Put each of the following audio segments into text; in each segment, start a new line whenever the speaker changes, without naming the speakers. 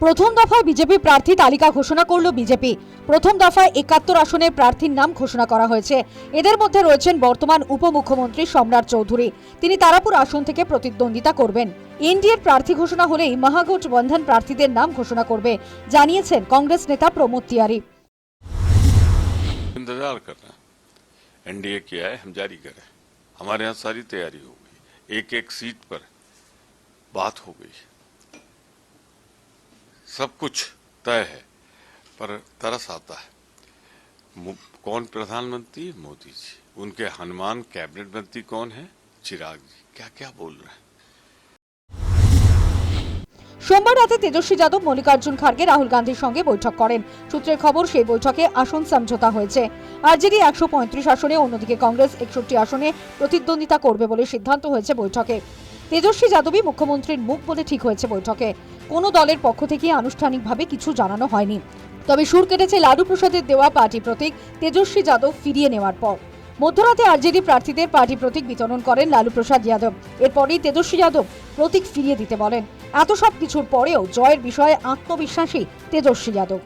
প্রথম দফায় বিজেপি প্রার্থী তালিকা ঘোষণা করল বিজেপি প্রথম দফায় একাত্তর আসনের প্রার্থীর নাম ঘোষণা করা হয়েছে এদের মধ্যে রয়েছেন বর্তমান উপমুখ্যমন্ত্রী সম্রাট চৌধুরী তিনি তারাপুর আসন থেকে প্রতিদ্বন্দ্বিতা করবেন এনডিএর প্রার্থী ঘোষণা হলেই মহাগঠবন্ধন প্রার্থীদের নাম ঘোষণা করবে জানিয়েছেন কংগ্রেস নেতা প্রমোদ তিওয়ারি
इंतजार कर रहे हैं एनडीए किया है हम जारी करें हमारे यहाँ सारी तैयारी हो गई एक एक सीट पर बात हो गई सब कुछ तय है पर तरस आता है मु- कौन प्रधानमंत्री मोदी जी उनके हनुमान कैबिनेट मंत्री कौन है चिराग जी क्या क्या बोल रहे हैं
সোমবার রাতে তেজস্বী যাদব মল্লিকার্জুন খার্গে রাহুল গান্ধীর সঙ্গে বৈঠক করেন সূত্রের খবর সেই বৈঠকে আসন সমঝোতা হয়েছে আরজেডি একশো পঁয়ত্রিশ আসনে অন্যদিকে কংগ্রেস একষট্টি আসনে প্রতিদ্বন্দ্বিতা করবে বলে সিদ্ধান্ত হয়েছে বৈঠকে তেজস্বী যাদবই মুখ্যমন্ত্রীর মুখ বলে ঠিক হয়েছে বৈঠকে কোনো দলের পক্ষ থেকে আনুষ্ঠানিকভাবে কিছু জানানো হয়নি তবে সুর কেটেছে লালু প্রসাদের দেওয়া পার্টি প্রতীক তেজস্বী যাদব ফিরিয়ে নেওয়ার পর মধ্যরাতে আরজেডি প্রার্থীদের পার্টি প্রতীক বিতরণ করেন লালু প্রসাদ যাদব এরপরেই তেজস্বী যাদব প্রতীক ফিরিয়ে দিতে বলেন এত সব কিছুর পরেও জয়ের বিষয়ে আত্মবিশ্বাসী তেজস্বী যাদব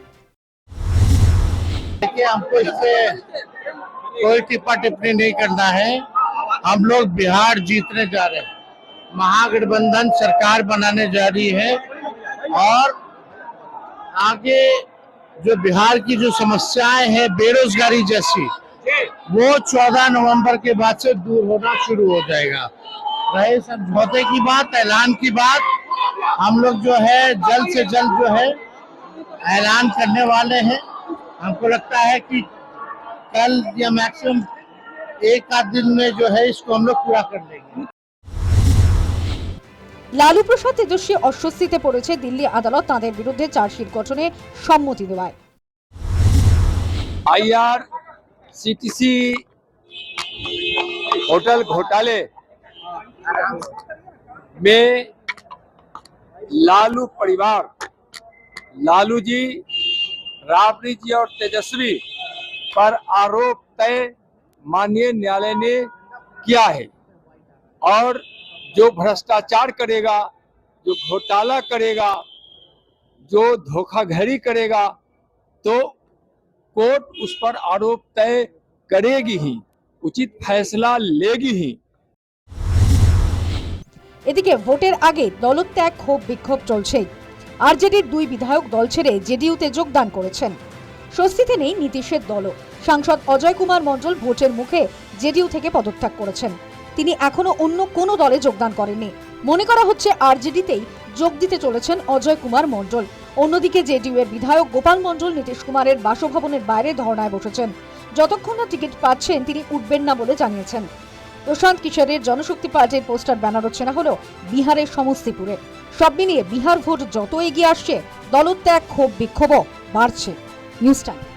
देखिए हमको इससे कोई टिप्पा टिप्पणी नहीं करना है हम लोग बिहार जीतने जा रहे हैं महागठबंधन सरकार बनाने जा रही है और आगे जो बिहार की जो समस्याएँ हैं, बेरोजगारी जैसी, वो 14 नवंबर के बाद से दूर होना शुरू हो जाएगा। रहे समझौते की बात, ऐलान की बात। हम लोग जो है, जल्द से जल्द जो है, ऐलान करने वाले हैं। हमको लगता है कि कल या मैक्सिमम एक आध दिन में जो है, इसको हम लोग पूरा कर लेंगे
লালু প্রসাদ তেজস্বী অস্বস্তিতে পড়েছে দিল্লি আদালত তাঁদের বিরুদ্ধে চার্জশিট গঠনে সম্মতি দেওয়ায়
आईआर सीटीसी होटल घोटाले में लालू परिवार लालू जी राबड़ी जी और तेजस्वी पर आरोप तय माननीय न्यायालय ने किया है और जो भ्रष्टाचार करेगा जो घोटाला करेगा जो धोखाधड़ी करेगा तो कोर्ट उस पर आरोप तय करेगी ही उचित फैसला लेगी ही
এদিকে ভোটের আগে দলত্যাগ ক্ষোভ বিক্ষোভ চলছে আরজেডির দুই বিধায়ক দল ছেড়ে জেডিইউতে যোগদান করেছেন স্বস্তিতে নেই নীতিশের দলও সাংসদ অজয় কুমার মণ্ডল ভোটের মুখে জেডিইউ থেকে পদত্যাগ করেছেন তিনি এখনও অন্য কোনো দলে যোগদান করেননি। মনে করা হচ্ছে আরজেডিতেই যোগ দিতে চলেছেন অজয় কুমার মণ্ডল। অন্যদিকে জেডিইউ এর বিধায়ক গোপাল মণ্ডল নীতিশ কুমারের বাসভবনের বাইরে ধর্নায় বসেছেন। যতক্ষণ না টিকিট পাচ্ছেন, তিনি উঠবেন না বলে জানিয়েছেন। প্রশান্ত কিশোরের জনশক্তি পার্টির পোস্টার ব্যানার হচ্ছে না হলো বিহারের সমস্তিপুরে। সব মিলিয়ে বিহার ভোট যত এগিয়ে আসছে, দলত্যাগ ক্ষোভ বিক্ষোভও বাড়ছে। News time.